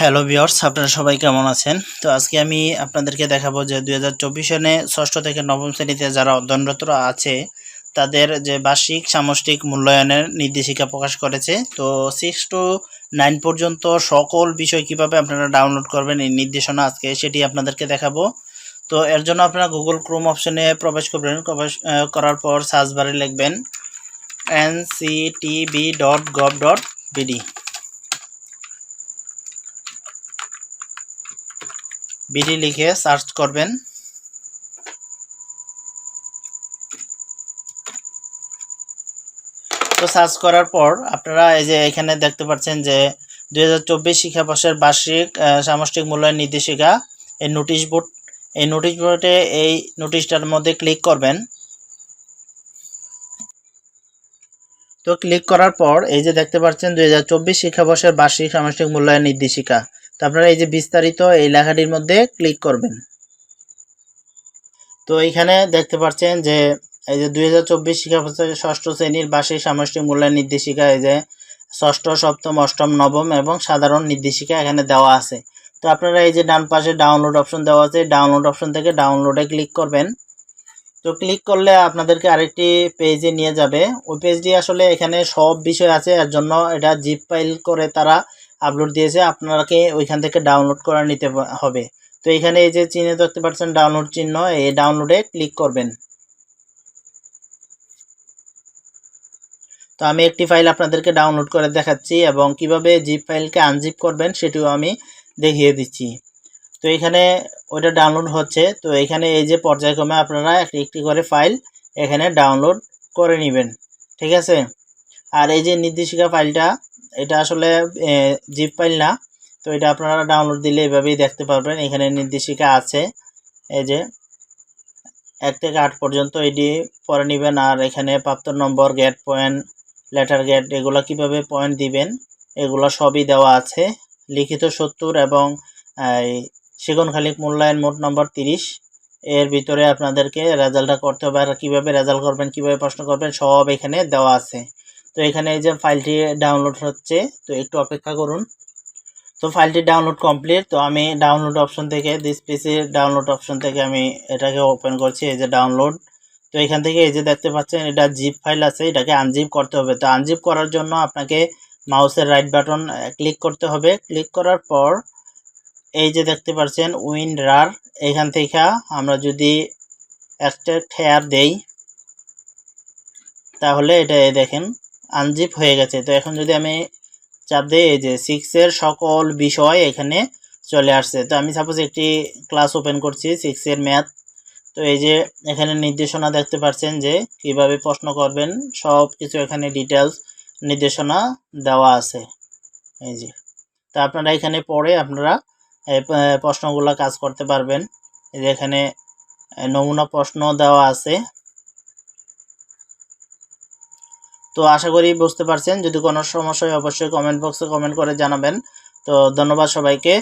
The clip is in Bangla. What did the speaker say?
হ্যালো ভিওর্স আপনারা সবাই কেমন আছেন? তো আজকে আমি আপনাদেরকে দেখাবো যে দুই হাজার চব্বিশ সনে ষষ্ঠ থেকে নবম শ্রেণীতে যারা অধ্যয়নরত আছে, তাদের যে বার্ষিক সামষ্টিক মূল্যায়নের নির্দেশিকা প্রকাশ করেছে। তো সিক্স টু নাইন পর্যন্ত সকল বিষয় কীভাবে আপনারা ডাউনলোড করবেন এই নির্দেশনা আজকে সেটি আপনাদেরকে দেখাবো। তো এর জন্য আপনারা গুগল ক্রোম অপশনে প্রবেশ করবেন, প্রবেশ করার পর সার্চ বারে লিখবেন N C TV dot gov dot BD BD লিখে সার্চ করবেন। তো সার্চ করার পর আপনারা এই যে এখানে দেখতে পাচ্ছেন যে দুই হাজার চব্বিশ শিক্ষাবর্ষের বার্ষিক সামষ্টিক মূল্যায়ন নির্দেশিকা, এই নোটিশ বোর্ড, এই নোটিশ বোর্ডে এই নোটিশটার মধ্যে ক্লিক করবেন। তো ক্লিক করার পর এই যে দেখতে পাচ্ছেন দুই হাজার চব্বিশ শিক্ষাবর্ষের বার্ষিক সামষ্টিক মূল্যায়ন নির্দেশিকা। তো আপনারা এই যে বিস্তারিত এই লেখাটির মধ্যে ক্লিক করবেন। তো এইখানে দেখতে পাচ্ছেন যে এই যে দুই হাজার চব্বিশ শিক্ষাবর্ষের ষষ্ঠ শ্রেণির বার্ষিক সামষ্টিক মূল্যায়ন নির্দেশিকা এই যে ষষ্ঠ, সপ্তম, অষ্টম, নবম এবং সাধারণ নির্দেশিকা এখানে দেওয়া আছে। তো আপনারা এই যে ডান পাশে ডাউনলোড অপশন দেওয়া আছে ডাউনলোড অপশন থেকে ডাউনলোডে ক্লিক করবেন। তো ক্লিক করলে আপনাদেরকে আরেকটি পেজে নিয়ে যাবে। ওই পেজটি আসলে এখানে সব বিষয় আছে, এর জন্য এটা জিপ ফাইল করে তারা আপলোড দিয়েছে আপনাকে ওইখান থেকে ডাউনলোড করে নিতে হবে। তো এখানে এই যে চিহ্ন দেখতে পাচ্ছেন ডাউনলোড চিহ্ন, এই ডাউনলোডে ক্লিক করবেন। তো আমি একটি ফাইল আপনাদেরকে ডাউনলোড করে দেখাচ্ছি এবং কীভাবে জিপ ফাইলকে আনজিপ করবেন সেটিও আমি দেখিয়ে দিচ্ছি। তো এখানে ওইটা ডাউনলোড হচ্ছে, তো এখানে এই যে পর্যায়ক্রমে আপনারা একটি একটি করে ফাইল এখানে ডাউনলোড করে নেবেন, ঠিক আছে? আর এই যে নির্দেশিকা ফাইলটা এটা আসলে জিপ ফাইল না। তো এটা আপনারা ডাউনলোড দিলে এভাবেই দেখতে পারবেন। এখানে নির্দেশিকা আছে। এই যে, এক থেকে আট পর্যন্ত এটি পরে নেবেন। আর এখানে প্রাপ্ত number grade point letter grade এগুলো কীভাবে পয়েন্ট দিবেন, এগুলো সবই দেওয়া আছে। লিখিত সত্তর এবং এই সেগুনখালিক মূল্যায়ন মোট নম্বর তিরিশ। এর ভিতরে আপনাদেরকে রেজাল্টটা করতে হবে। আর কীভাবে রেজাল্ট করবেন, কীভাবে প্রশ্ন করবেন, সব এখানে দেওয়া আছে। তো এখানে এই যে ফাইলটি ডাউনলোড হচ্ছে, তো একটু অপেক্ষা করুন। তো ফাইলটি ডাউনলোড কমপ্লিট তো আমি ডাউনলোড অপশন থেকে দিস পিসি ডাউনলোড অপশন থেকে আমি এটাকে ওপেন করছি, এই যে ডাউনলোড তো এখান থেকে এই যে দেখতে পাচ্ছেন, এটা জিপ ফাইল আছে, এটাকে আনজিপ করতে হবে। তো আনজিপ করার জন্য আপনাকে মাউসের রাইট বাটন ক্লিক করতে হবে। ক্লিক করার পর এই যে দেখতে পাচ্ছেন উইন রার এখান থেকে আমরা যদি এক্সট্রাক্ট হেয়ার দেই, তাহলে এটা দেখেন। আনজিপ হয়ে গেছে। তো এখন যদি আমি চাপ দিই, এই যে সিক্সের সকল বিষয় এখানে চলে আসছে। তো আমি সাপোজ একটি ক্লাস ওপেন করছি সিক্সের ম্যাথ তো এই যে এখানে নির্দেশনা দেখতে পাচ্ছেন যে কীভাবে প্রশ্ন করবেন সব কিছু এখানে ডিটেলস নির্দেশনা দেওয়া আছে। এই যে। তো আপনারা এখানে পড়ে আপনারা প্রশ্নগুলো কাজ করতে পারবেন। এই যে এখানে নমুনা প্রশ্ন দেওয়া আছে। তো আশা করি বুঝতে পারছেন। যদি কোনো সমস্যা হয়, অবশ্যই কমেন্ট বক্সে কমেন্ট করে জানাবেন। তো ধন্যবাদ সবাইকে।